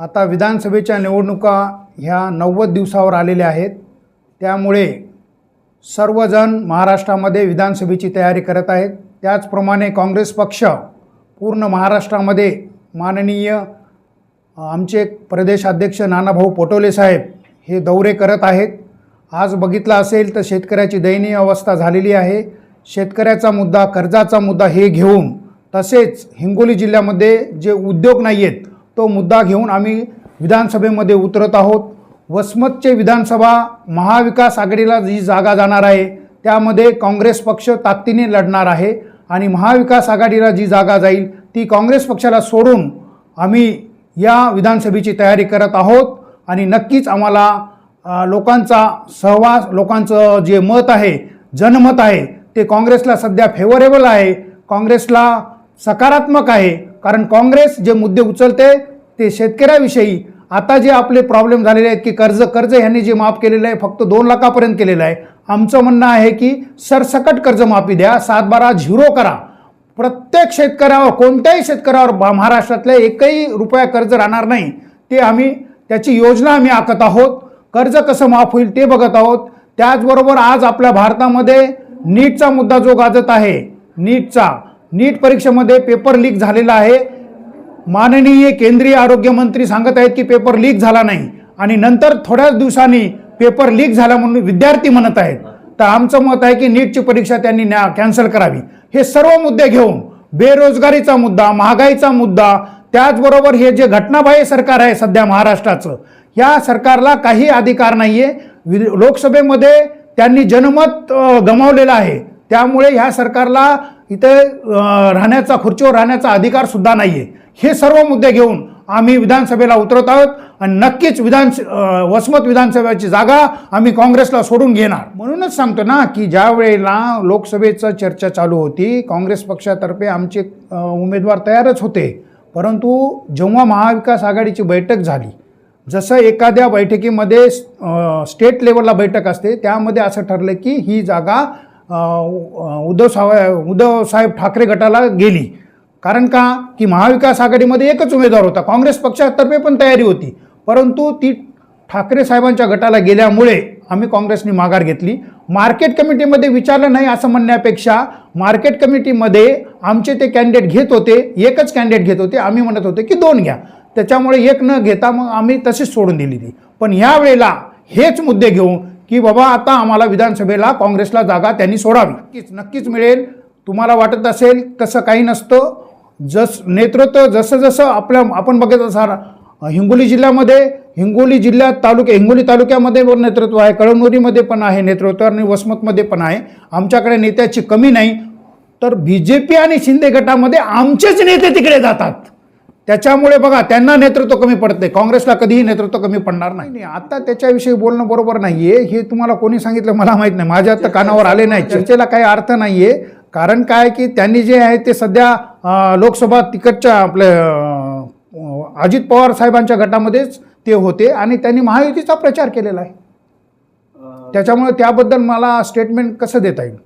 आता विधानसभेच्या निवडणुका ह्या नव्वद दिवसावर आलेल्या आहेत. त्यामुळे सर्वजण महाराष्ट्रामध्ये विधानसभेची तयारी करत आहेत. त्याचप्रमाणे काँग्रेस पक्ष पूर्ण महाराष्ट्रामध्ये माननीय आमचे प्रदेशाध्यक्ष नानाभाऊ पटोले साहेब हे दौरे करत आहेत. आज बघितलं असेल तर शेतकऱ्याची दयनीय अवस्था झालेली आहे. शेतकऱ्याचा मुद्दा कर्जाचा मुद्दा हे घेऊन तसेच हिंगोली जिल्ह्यामध्ये जे उद्योग नाही आहेत तो मुद्दा घेऊन आम्ही विधानसभेमध्ये उतरत आहोत. वसमतचे विधानसभा महाविकास आघाडीला जी जागा जाणार आहे त्यामध्ये काँग्रेस पक्ष ताकदीने लढणार आहे आणि महाविकास आघाडीला जी जागा जाईल ती काँग्रेस पक्षाला सोडून आम्ही या विधानसभेची तयारी करत आहोत. आणि नक्कीच आम्हाला लोकांचा सहवास लोकांचं जे मत आहे जनमत आहे ते काँग्रेसला सध्या फेवरेबल आहे. काँग्रेसला सकारात्मक आहे. कारण काँग्रेस जे मुद्दे उचलते ते शेतकऱ्याविषयी आता जे आपले प्रॉब्लेम झालेले आहेत की कर्ज कर्ज ह्यांनी जे माफ केलेलं आहे फक्त दोन लाखापर्यंत केलेलं आहे. आमचं म्हणणं आहे की सरसकट कर्जमाफी द्या सातबारा झिरो करा. प्रत्येक शेतकऱ्यावर कोणत्याही शेतकऱ्यावर महाराष्ट्रातल्या एकही रुपया कर्ज राहणार नाही. ते आम्ही त्याची योजना आम्ही आखत आहोत. कर्ज कसं माफ होईल ते बघत आहोत. त्याचबरोबर आज आपल्या भारतामध्ये नीटचा मुद्दा जो गाजत आहे नीटचा नीट परीक्षेमध्ये पेपर लीक झालेला आहे. माननीय केंद्रीय आरोग्यमंत्री सांगत आहेत की पेपर लीक झाला नाही. आणि नंतर थोड्याच दिवसांनी पेपर लीक झाला म्हणून विद्यार्थी म्हणत आहेत. तर आमचं मत आहे की नीटची परीक्षा त्यांनी न्या कॅन्सल करावी. हे सर्व मुद्दे घेऊन बेरोजगारीचा मुद्दा महागाईचा मुद्दा त्याचबरोबर हे जे घटनाबाह्य सरकार आहे सध्या महाराष्ट्राचं या सरकारला काही अधिकार नाही आहे लोकसभेमध्ये त्यांनी जनमत गमावलेलं आहे. त्यामुळे ह्या सरकारला इथे राहण्याचा खुर्चीवर राहण्याचा अधिकार सुद्धा नाही आहे हे सर्व मुद्दे घेऊन आम्ही विधानसभेला उतरत आहोत आणि नक्कीच विधान वसमत विधानसभेची जागा आम्ही काँग्रेसला सोडून घेणार. म्हणूनच सांगतो ना की ज्या वेळेला लोकसभेचं चर्चा चालू होती काँग्रेस पक्षातर्फे आमचे उमेदवार तयारच होते. परंतु जेव्हा महाविकास आघाडीची बैठक झाली जसं एखाद्या बैठकीमध्ये स्टेट लेवलला बैठक असते त्यामध्ये असं ठरलं की ही जागा उद्धव साहेब उद्धव साहेब ठाकरे गटाला गेली. कारण का? की महाविकास आघाडीमध्ये एकच उमेदवार होता. काँग्रेस पक्षातर्फे पण तयारी होती. परंतु ती ठाकरे साहेबांच्या गटाला गेल्यामुळे आम्ही काँग्रेसनी माघार घेतली. मार्केट कमिटीमध्ये विचारलं नाही असं म्हणण्यापेक्षा मार्केट कमिटीमध्ये आमचे ते कॅन्डिडेट घेत होते. एकच कॅन्डिडेट घेत होते. आम्ही म्हणत होते की दोन घ्या. त्याच्यामुळे एक न घेता मग आम्ही तशीच सोडून दिली ती पण ह्या वेळेला हेच मुद्दे घेऊन की बाबा आता आम्हाला विधानसभेला काँग्रेसला जागा त्यांनी सोडावी. नक्कीच नक्कीच मिळेल. तुम्हाला वाटत असेल तसं काही नसतं. जस नेतृत्व जसं जसं आपल्या आपण बघत असाल हिंगोली जिल्ह्यामध्ये हिंगोली जिल्ह्यात तालुक्या हिंगोली तालुक्यामध्ये पण नेतृत्व आहे कळमनुरीमध्ये पण आहे नेतृत्व आणि वसमतमध्ये पण आहे. आमच्याकडे नेत्याची कमी नाही. तर बी जे पी आणि शिंदे गटामध्ये आमचेच नेते तिकडे जातात. त्याच्यामुळे बघा त्यांना नेतृत्व कमी पडते काँग्रेसला कधीही नेतृत्व कमी पडणार नाही. नाही, आता त्याच्याविषयी बोलणं बरोबर नाही आहे हे तुम्हाला कोणी सांगितलं मला माहीत नाही. माझ्या तर कानावर आले नाही चर्चेला काही अर्थ नाही आहे कारण काय की त्यांनी जे आहे ते सध्या लोकसभा तिकडच्या आपल्या अजित पवार साहेबांच्या गटामध्येच ते होते आणि त्यांनी महायुतीचा प्रचार केलेला आहे. त्याच्यामुळे त्याबद्दल मला स्टेटमेंट कसं देता येईल?